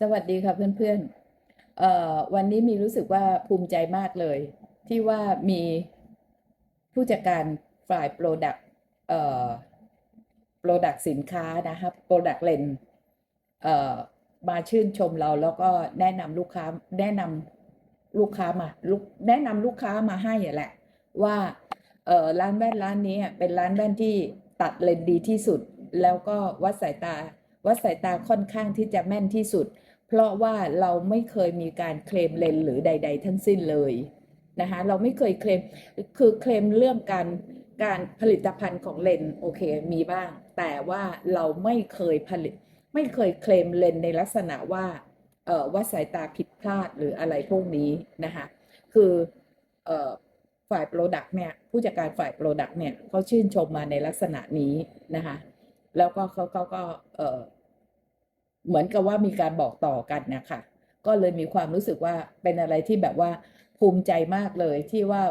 สวัสดีค่ะเพื่อนๆเอ่อวันนี้มีรู้สึกว่าภูมิใจมากเลย ที่ว่ามีผู้จัดการฝ่ายโปรดักต์เอ่อโปรดักต์สินค้านะครับโปรดักต์เลนเอ่อมาชื่นชมเราแล้วก็แนะนำลูกค้าแนะนำลูกค้ามาลูกแนะนำลูกค้ามาให้แหละ ว่าเอ่อร้านแว่นร้านนี้เป็นร้านแว่นที่ตัดเลนดีที่สุด แล้วก็วัดสายตา วัดสายตาค่อนข้างที่จะแม่นที่สุด เพราะว่าเราไม่เคยมีการเคลมเลนหรือใด ๆ ทั้งสิ้นเลยนะคะเราไม่เคยเคลมคือเคลมเรื่องการการผลิตภัณฑ์ของเลนโอเคมีบ้าง แต่ว่าเราไม่เคยผลิต ไม่เคยเคลมเลนในลักษณะว่าเอ่อว่าสายตาผิดพลาดหรืออะไรพวกนี้นะคะคือเอ่อฝ่ายโปรดักต์เนี่ยผู้จัดการฝ่ายโปรดักต์เนี่ยเขาชื่นชมมาในลักษณะนี้นะคะ แล้วก็เขาเขาก็เอ่อเหมือนกับว่ามีการบอกต่อกันนะคะก็เลยมีความรู้สึกว่าเป็นอะไรที่แบบว่าภูมิใจมากเลยที่ว่า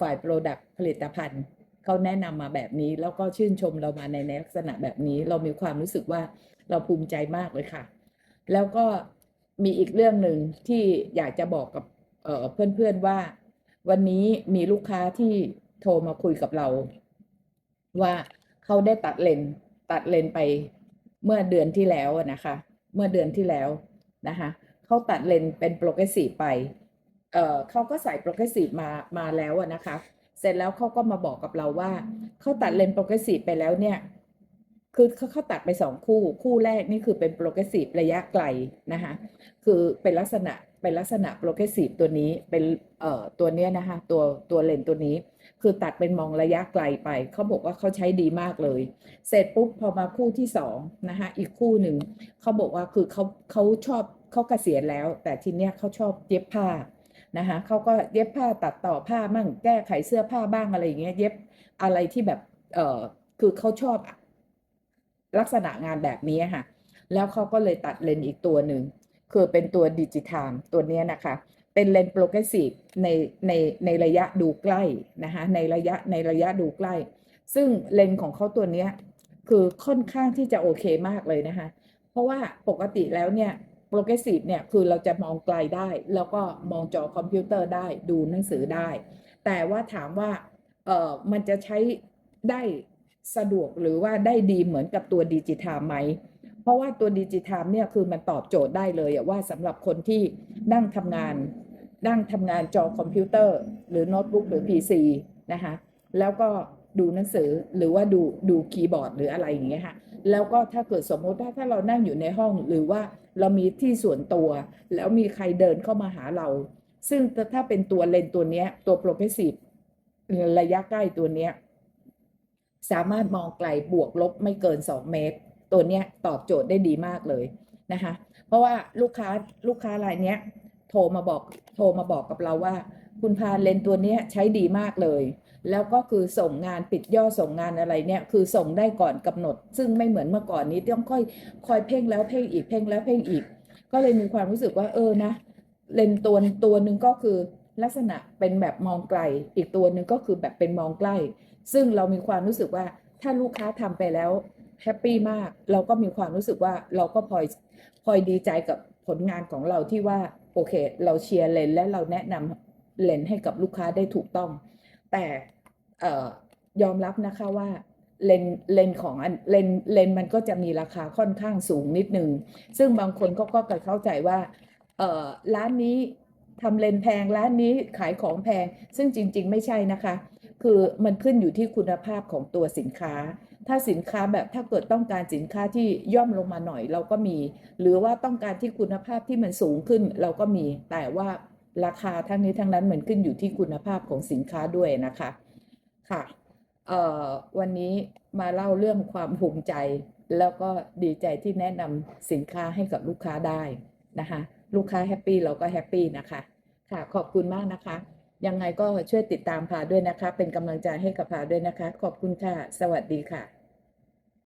ฝ่ายโปรดักต์ผลิตภัณฑ์เขาแนะนำมาแบบนี้ แล้วก็ชื่นชมเรามาในลักษณะแบบนี้ เรามีความรู้สึกว่าเราภูมิใจมากเลยค่ะ แล้วก็มีอีกเรื่องหนึ่งที่อยากจะบอกกับเอ่อเพื่อนๆว่า วันนี้มีลูกค้าที่โทรมาคุยกับเรา ว่าเขาได้ตัดเลนส์ ตัดเลนไปเมื่อเดือนที่แล้วนะคะ เมื่อเดือนที่แล้วนะคะเขาตัดเลนเป็นโปรเกรสซีฟไปเอ่อเขาก็ใส่โปรเกรสซีฟมามาแล้วนะคะ เสร็จแล้วเขาก็มาบอกกับเราว่าเขาตัดเลนโปรเกรสซีฟไปแล้วเนี่ย คือเขาเขาตัดไปสองคู่ คู่แรกนี่คือเป็นโปรเกรสซีฟระยะไกลนะคะคือเป็นลักษณะเป็นลักษณะโปรเกรสซีฟตัวนี้เป็นเอ่อตัวเนี้ยนะคะตัวตัวเลนตัวนี้ คือตัดเป็นมองระยะไกลไป เขาบอกว่าเขาใช้ดีมากเลย เสร็จปุ๊บพอมาคู่ที่สองนะคะอีกคู่หนึ่งเขาบอกว่าคือเขาเขาชอบเขาเกษียณแล้ว แต่ทีเนี้ยเขาชอบเย็บผ้านะคะเขาก็เย็บผ้าตัดต่อผ้ามั่งแก้ไขเสื้อผ้าบ้างอะไรอย่างเงี้ยเย็บอะไรที่แบบเออคือเขาชอบ ลักษณะงานแบบนี้ค่ะ แล้วเขาก็เลยตัดเลนส์อีกตัวหนึ่ง คือเป็นตัวดิจิทามตัวนี้นะคะ เป็นเลนส์โปรเกรสซีฟในในในระยะดูใกล้นะคะในระยะในระยะดูใกล้ ซึ่งเลนส์ของเขาตัวนี้คือค่อนข้างที่จะโอเคมากเลยนะคะ เพราะว่าปกติแล้วเนี่ยโปรเกรสซีฟเนี่ยคือเราจะมองไกลได้ แล้วก็มองจอคอมพิวเตอร์ได้ดูหนังสือได้ แต่ว่าถามว่าเออมันจะใช้ได้ สะดวกหรือว่าได้ดีเหมือนกับตัวดิจิทามไหม เพราะว่าตัวดิจิทามเนี่ยคือมันตอบโจทย์ได้เลยว่าสำหรับคนที่นั่งทำงาน นั่งทำงานจอคอมพิวเตอร์ หรือโน้ตบุ๊กหรือ PC นะคะแล้วก็ดูหนังสือหรือว่าดูดูคีย์บอร์ดหรืออะไรอย่างเงี้ยค่ะแล้วก็ถ้าเกิดสมมติถ้าถ้าเรานั่งอยู่ในห้องหรือว่าเรามีที่ส่วนตัว แล้วมีใครเดินเข้ามาหาเรา ซึ่งถ้าเป็นตัวเลนตัวเนี้ยตัวโปรเพสซีฟระยะใกล้ตัวเนี้ย สามารถมองไกลบวกลบไม่เกิน 2 เมตร ตัวเนี้ยตอบโจทย์ได้ดีมากเลยนะคะ เพราะว่าลูกค้าลูกค้ารายเนี้ยโทรมาบอกโทรมาบอกกับเราว่า คุณพาเลนตัวเนี้ยใช้ดีมากเลย แล้วก็คือส่งงานปิดย่อส่งงานอะไรเนี่ยคือส่งได้ก่อนกำหนด ซึ่งไม่เหมือนเมื่อก่อนนี้ต้องค่อยคอยเพ่งแล้วเพ่งอีกเพ่งแล้วเพ่งอีก ก็เลยมีความรู้สึกว่าเออนะเลนตัวตัวหนึ่งก็คือลักษณะเป็นแบบมองไกล อีกตัวหนึ่งก็คือแบบเป็นมองใกล้ ซึ่งเรามีความรู้สึกว่าถ้าลูกค้าทำไปแล้วแฮปปี้มาก เราก็มีความรู้สึกว่าเราก็พลอยพลอยดีใจกับผลงานของเราที่ว่าโอเค เราเชียร์เลนและเราแนะนำเลนให้กับลูกค้าได้ถูกต้อง แต่ยอมรับนะคะว่าเลนเลนของเลนเลนมันก็จะมีราคาค่อนข้างสูงนิดนึง ซึ่งบางคนก็ก็เข้าใจว่าเออร้านนี้ทำเลนแพงร้านนี้ขายของแพง ซึ่งจริง ๆ ไม่ใช่นะคะ คือมันขึ้นอยู่ที่คุณภาพของตัวสินค้า ถ้าสินค้าแบบถ้าเกิดต้องการสินค้าที่ย่อมลงมาหน่อยเราก็มี หรือว่าต้องการที่คุณภาพที่มันสูงขึ้นเราก็มี แต่ว่าราคาทั้งนี้ทั้งนั้นมันขึ้นอยู่ที่คุณภาพของสินค้าด้วยนะคะ ค่ะเอ่อวันนี้มาเล่าเรื่องความภูมิใจ แล้วก็ดีใจที่แนะนำสินค้าให้กับลูกค้าได้นะคะ ลูกค้าแฮปปี้เราก็แฮปปี้นะคะ ค่ะขอบคุณมากนะคะ ยังไงก็ช่วยติดตามพาด้วยนะคะ เป็นกำลังใจให้กับพาด้วยนะคะ ขอบคุณค่ะ สวัสดีค่ะ